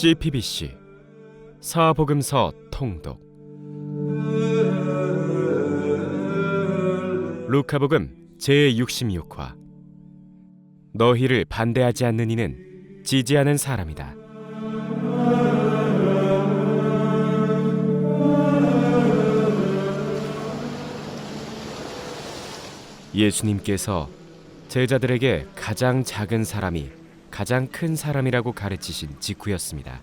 CPBC 사복음서 통독. 루카복음 제66화. 너희를 반대하지 않는 이는 지지하는 사람이다. 예수님께서 제자들에게 가장 작은 사람이 가장 큰 사람이라고 가르치신 직후였습니다.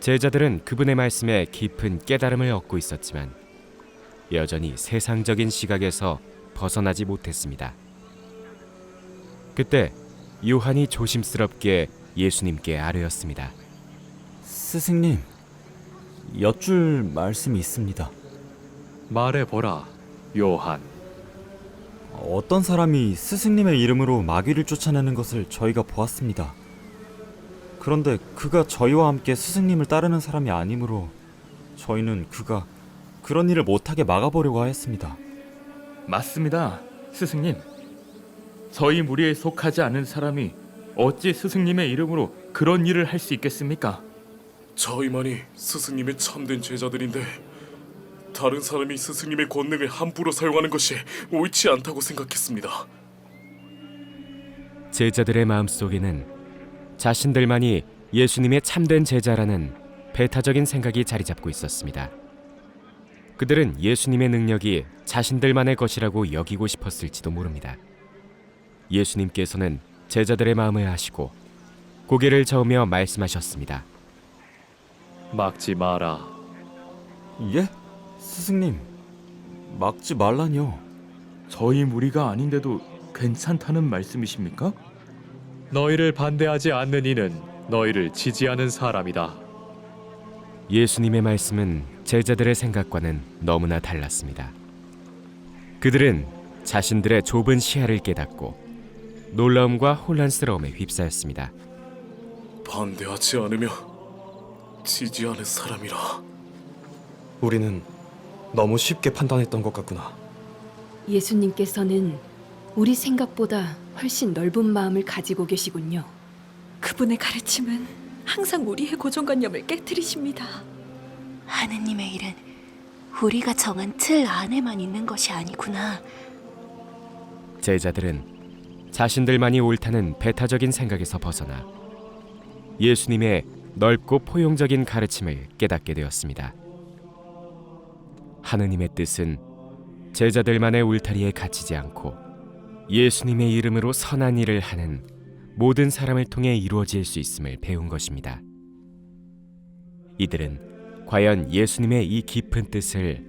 제자들은 그분의 말씀에 깊은 깨달음을 얻고 있었지만 여전히 세상적인 시각에서 벗어나지 못했습니다. 그때 요한이 조심스럽게 예수님께 아뢰었습니다. 스승님, 여쭐 말씀이 있습니다. 말해보라, 요한. 어떤 사람이 스승님의 이름으로 마귀를 쫓아내는 것을 저희가 보았습니다. 그런데 그가 저희와 함께 스승님을 따르는 사람이 아니므로 저희는 그가 그런 일을 못하게 막아보려고 하였습니다. 맞습니다, 스승님. 저희 무리에 속하지 않은 사람이 어찌 스승님의 이름으로 그런 일을 할 수 있겠습니까? 저희만이 스승님의 참된 제자들인데 다른 사람이 스승님의 권능을 함부로 사용하는 것이 옳지 않다고 생각했습니다. 제자들의 마음속에는 자신들만이 예수님의 참된 제자라는 배타적인 생각이 자리 잡고 있었습니다. 그들은 예수님의 능력이 자신들만의 것이라고 여기고 싶었을지도 모릅니다. 예수님께서는 제자들의 마음을 아시고 고개를 저으며 말씀하셨습니다. 막지 마라. 예? 스승님, 막지 말라뇨. 저희 무리가 아닌데도 괜찮다는 말씀이십니까? 너희를 반대하지 않는 이는 너희를 지지하는 사람이다. 예수님의 말씀은 제자들의 생각과는 너무나 달랐습니다. 그들은 자신들의 좁은 시야를 깨닫고 놀라움과 혼란스러움에 휩싸였습니다. 반대하지 않으며 지지하는 사람이라. 우리는 너무 쉽게 판단했던 것 같구나. 예수님께서는 우리 생각보다 훨씬 넓은 마음을 가지고 계시군요. 그분의 가르침은 항상 우리의 고정관념을 깨뜨리십니다. 하느님의 일은 우리가 정한 틀 안에만 있는 것이 아니구나. 제자들은 자신들만이 옳다는 배타적인 생각에서 벗어나 예수님의 넓고 포용적인 가르침을 깨닫게 되었습니다. 하느님의 뜻은 제자들만의 울타리에 갇히지 않고 예수님의 이름으로 선한 일을 하는 모든 사람을 통해 이루어질 수 있음을 배운 것입니다. 이들은 과연 예수님의 이 깊은 뜻을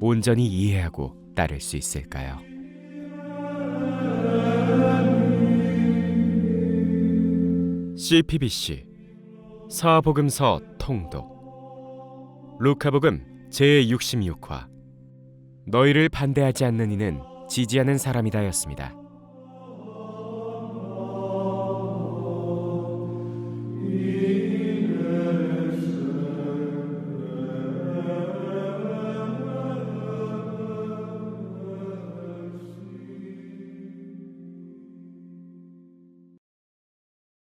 온전히 이해하고 따를 수 있을까요? CPBC 사복음서 통독 루카복음 제66화 너희를 반대하지 않는 이는 지지하는 사람이다였습니다.